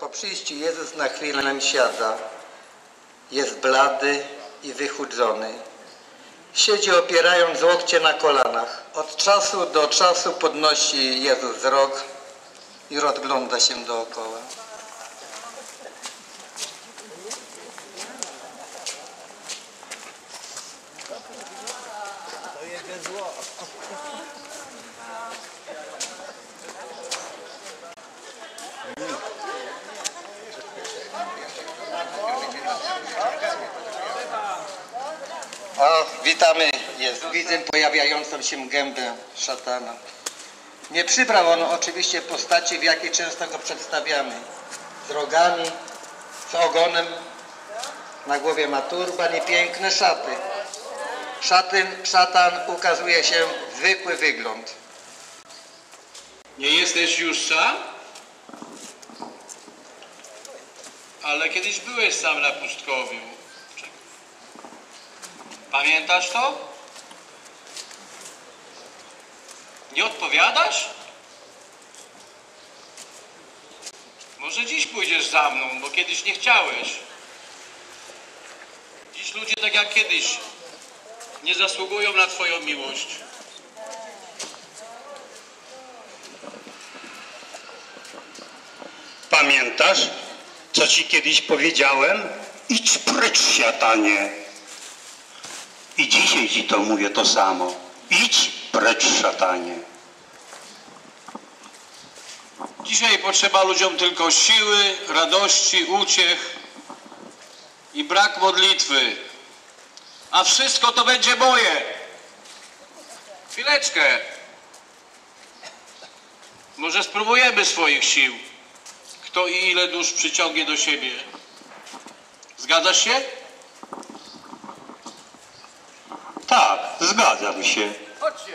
Po przyjściu Jezus na chwilę nam siada. Jest blady i wychudzony. Siedzi opierając łokcie na kolanach. Od czasu do czasu podnosi Jezus wzrok i rozgląda się dookoła. O, witamy Jezu. Widzę pojawiającą się gębę szatana. Nie przybrał on oczywiście postaci, w jakiej często go przedstawiamy. Z rogami, z ogonem, na głowie ma turban i piękne szaty. Szatyn, szatan ukazuje się zwykły wygląd. Nie jesteś już sam? Ale kiedyś byłeś sam na pustkowiu. Pamiętasz to? Nie odpowiadasz? Może dziś pójdziesz za mną, bo kiedyś nie chciałeś. Dziś ludzie tak jak kiedyś nie zasługują na Twoją miłość. Pamiętasz, co ci kiedyś powiedziałem? Idź precz, szatanie. I dzisiaj ci to mówię to samo. Idź precz, szatanie. Dzisiaj potrzeba ludziom tylko siły, radości, uciech i brak modlitwy. A wszystko to będzie moje. Chwileczkę. Może spróbujemy swoich sił. Kto i ile dusz przyciągnie do siebie. Zgadzasz się? Tak, zgadzam się. Chodźcie.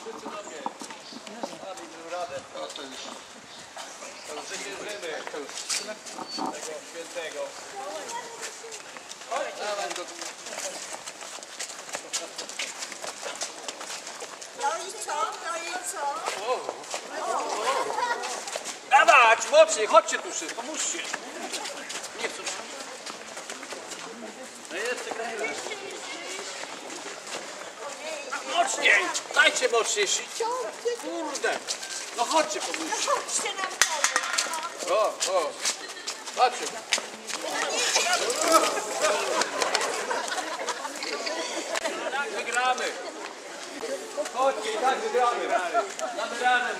Wszyscy do mnie. Radę. No to już Zwyciężymy tego świętego. No i co? No i co? Dawać, mocniej, chodźcie tu wszyscy, pomóżcie. Nie chcę. Mocniej, dajcie mocniej. Kurde. No chodźcie, pomóżcie. Chodźcie nam pomóc. O, o. Patrzcie. Tak wygramy. Chodźcie, tak wygramy. Damy radę